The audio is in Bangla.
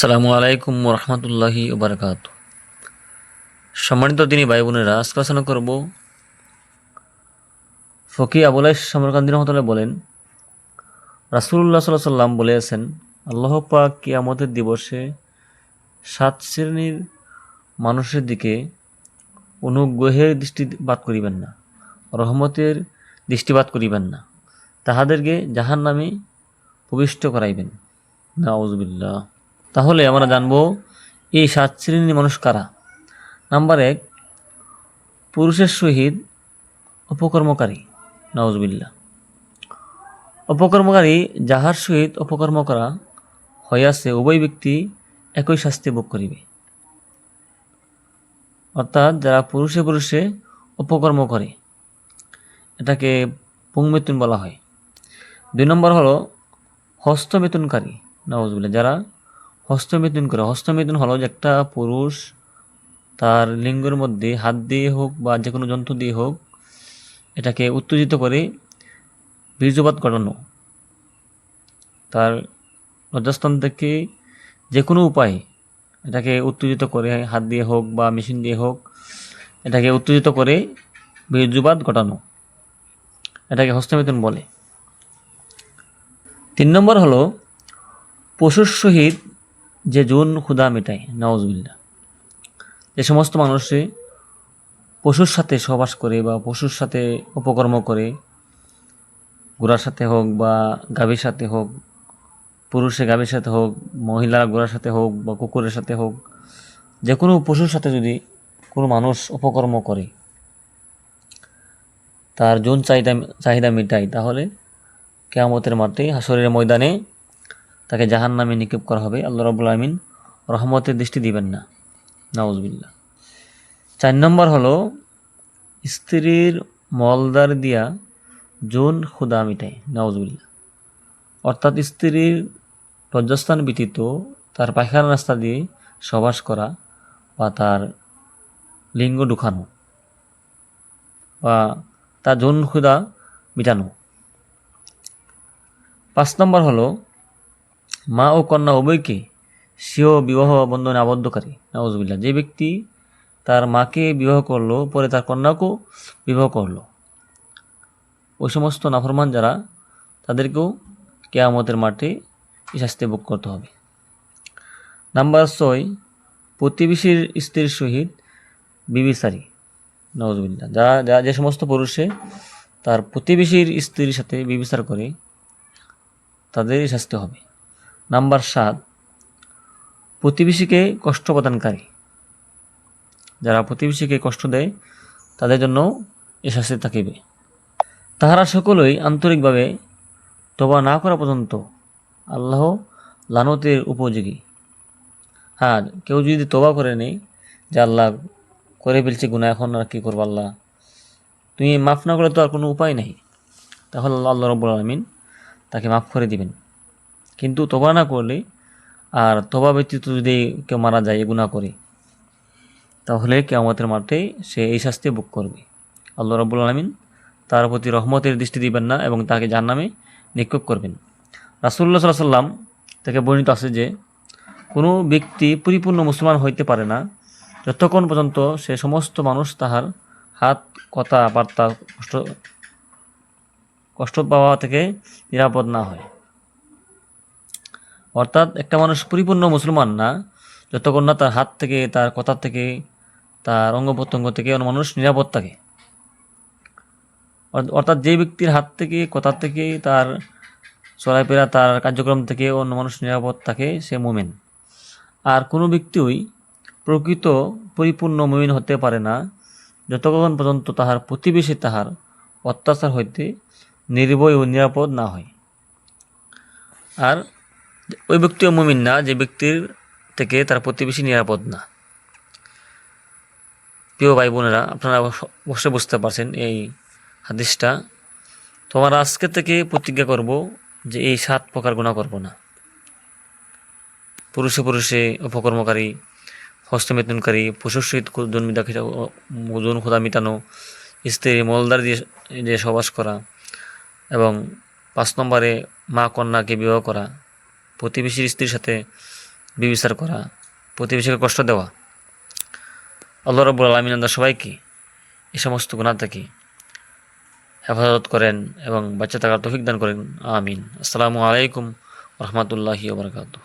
আসসালামু আলাইকুম রহমতুল্লাহি ওবরাকাত। সম্মানিত দিনী ভাই বোনেরা, আজকে আলোচনা করব ফকি আবুলাই সমরকান্দি রহমতুল্লাহ বলেন রাসুল্লাহ সাল্লাহ সাল্লাম বলেছেন, আল্লাহ পাক কিয়ামতের দিবসে সাত শ্রেণির মানুষের দিকে অনুগ্রহের দৃষ্টিপাত করিবেন না, রহমতের দৃষ্টিপাত করিবেন না, তাহাদেরকে জাহান নামে প্রবিষ্ট করাইবেন। নাউজবিল্লাহ। তাহলে আমরা জানব, এই সাত শ্রেণির মানুষ কারা? নাম্বার এক, পুরুষের সহিত অপকর্মকারী নওয়াজবিল্লা অপকর্মকারী যাহার সহিত অপকর্ম করা হইয়াছে, উভয় ব্যক্তি একই শাস্তি ভোগ করিবে। অর্থাৎ যারা পুরুষে পুরুষে অপকর্ম করে, এটাকে পুংবেতন বলা হয়। দুই নম্বর হলো হস্তবেতনকারী নওয়াজবিল্লা যারা হস্তমেতুন করে। হস্তমেতুন হলো যে একটা পুরুষ তার লিঙ্গের মধ্যে হাত দিয়ে হোক বা যে কোনো যন্ত্র দিয়ে হোক, এটাকে উত্তেজিত করে বীর্যপাত ঘটানো। তার লজ্জাস্থান থেকে যে কোনো উপায়ে এটাকে উত্তেজিত করে হাত দিয়ে হোক বা মেশিন দিয়ে হোক, এটাকে উত্তেজিত করে বীর্যপাত ঘটানো। এটাকে হস্তমেতুন বলে। তিন নম্বর হলো, পশুর সহিত যে জুন ক্ষুধা মেটায় নওয়াজবিল্লা যে সমস্ত মানুষে পশুর সাথে সহবাস করে বা পশুর সাথে উপকর্ম করে ঘোড়ার সাথে হোক বা গাভীর সাথে হোক পুরুষে গাভীর সাথে হোক, মহিলারা ঘোড়ার সাথে হোক বা কুকুরের সাথে হোক, যে কোনো পশুর সাথে যদি কোনো মানুষ উপকর্ম করে, তার জুন চাহিদা চাহিদা মেটায়, তাহলে কেয়ামতের মাঠে হাসরের ময়দানে তাকে জাহান নামে নিক্ষেপ করা হবে। আল্লাহ রবুল আলমিন রহমতের দৃষ্টি দিবেন না। নওয়াজবিল্লা চার নম্বর হলো, স্ত্রীর মলদার দিয়া জোন ক্ষুদা মিটায়। নওয়াজবিল্লা অর্থাৎ স্ত্রীর লজ্জাস্থান ব্যতীত তার পায়খানা রাস্তা দিয়ে সবাস করা বা তার লিঙ্গ ঢুকানো বা তার জুন ক্ষুদা মিটানো। পাঁচ নম্বর হলো মা ও কন্যা উভয়কে সেও বিবাহ বন্ধনে আবদ্ধকারী নওয়াজবিল্লা যে ব্যক্তি তার মাকে বিবাহ করল, পরে তার কন্যাকেও বিবাহ করল। ওই সমস্ত নাফরমান যারা, তাদেরকেও কেয়ামতের মাঠে শাস্তি ভোগ করতে হবে। নাম্বার ছয়, প্রতিবেশীর স্ত্রীর সহিত বিবিসারি নওয়াজবিল্লা যারা যারা যে সমস্ত পুরুষে তার প্রতিবেশীর স্ত্রীর সাথে বিবিচার করে তাদেরই শাস্তি হবে। নাম্বার সাত, প্রতিবেশীকে কষ্ট প্রদানকারী। যারা প্রতিবেশীকে কষ্ট দেয়, তাদের জন্য এ থাকিবে। তাহারা সকলেই আন্তরিকভাবে তবা না করা পর্যন্ত আল্লাহ লানতের উপযোগী। হ্যাঁ কেউ যদি তবা করে নেই, যে আল্লাহ করে ফেলছে গুণা এখন আর কী করব আল্লাহ? তুমি মাফ না করলে তো আর কোনো উপায় নেই। তাহলে আল্লাহ রব্বুল আলমিন তাকে মাফ করে দিবেন। কিন্তু তোবা না করলে আর তোবা ব্যতীত যদি কেউ মারা যায় গুণা করে, তাহলে কেয়ামতের মাঠে সে এই শাস্তি বুক করবে। আল্লাহ রব্বুল আলমিন তার প্রতি রহমতের দৃষ্টি দিবেন না এবং তাকে যার নামে নিক্ষেপ করবেন। রাসুল্লাহ সাল্লাহ সাল্লাম থেকে বর্ণিত আছে যে, কোনো ব্যক্তি পরিপূর্ণ মুসলমান হইতে পারে না, যতক্ষণ পর্যন্ত সে সমস্ত মানুষ তাহার হাত, কথা, বার্তা, কষ্ট কষ্ট পাওয়া থেকে নিরাপদ না হয়। অর্থাৎ একটা মানুষ পরিপূর্ণ মুসলমান না, যতক্ষণ না তার হাত থেকে, তার কথা থেকে, তার অঙ্গ প্রত্যঙ্গ থেকে অন্য মানুষ নিরাপদ থাকে। অর্থাৎ যে ব্যক্তির হাত থেকে, কথা থেকে, তার চলাফেরা, তার কার্যক্রম থেকে অন্য মানুষ নিরাপদ থাকে, সে মোমেন। আর কোনো ব্যক্তিই প্রকৃত পরিপূর্ণ মুমিন হতে পারে না, যতক্ষণ পর্যন্ত তাহার প্রতিবেশী তাহার অত্যাচার হইতে নির্ভয় ও নিরাপদ না হয়। আর ওই ব্যক্তিও মুমিন না, যে ব্যক্তির থেকে তার প্রতিবেশী নিরাপদ না। প্রিয় ভাই বোনেরা আপনারা অবশ্যই বুঝতে পারছেন এই হাদিসটা। তোমার আজকে থেকে প্রতিজ্ঞা করব যে এই সাত প্রকার গুণা করব না। পুরুষে পুরুষে, অপকর্মকারী হস্তমেতনকারী পশুর সহিত জন্মিতা ওজন খোদা মিটানো, স্ত্রী মলদার দিয়ে দিয়ে সবাস করা এবং পাঁচ নম্বরে মা কন্যাকে বিবাহ করা প্রতিবেশীর স্ত্রীর সাথে বিবিচার করা, প্রতিবেশীকে কষ্ট দেওয়া। আল্লাহ রব্বুল আলমিন আমরা সবাইকে এ সমস্ত গুণা থেকে হেফাজত করেন এবং বাচ্চা থাকার তৌফিক দান করেন। আমিন। আসসালামু আলাইকুম রহমতুল্লাহি ওবরাকাতুহ